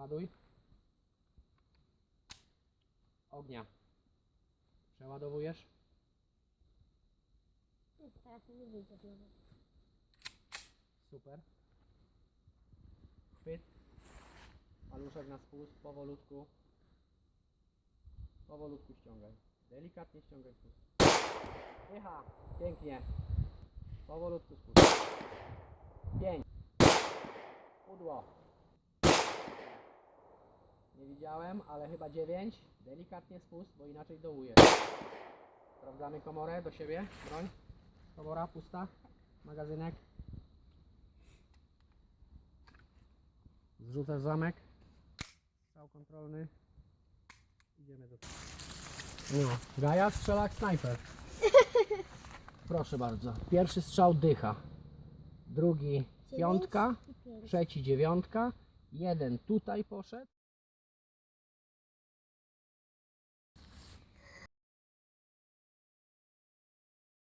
Ładuj. Ognia. Przeładowujesz. Nie, Teraz nie wyjdzie znowu. Super. Chwyt. Paluszek na spust, powolutku. Powolutku ściągaj. Delikatnie ściągaj spust. Pycha. Pięknie. Powolutku spust. Pięć. Pudło. Widziałem, ale chyba dziewięć. Delikatnie spust, bo inaczej dołujesz. Sprawdzamy komorę do siebie. Broń. Komora pusta. Magazynek. Zrzucasz zamek. Strzał kontrolny. Idziemy do No, Gaja strzela jak snajper. Proszę bardzo. Pierwszy strzał dycha. Drugi piątka. Trzeci dziewiątka. Jeden tutaj poszedł.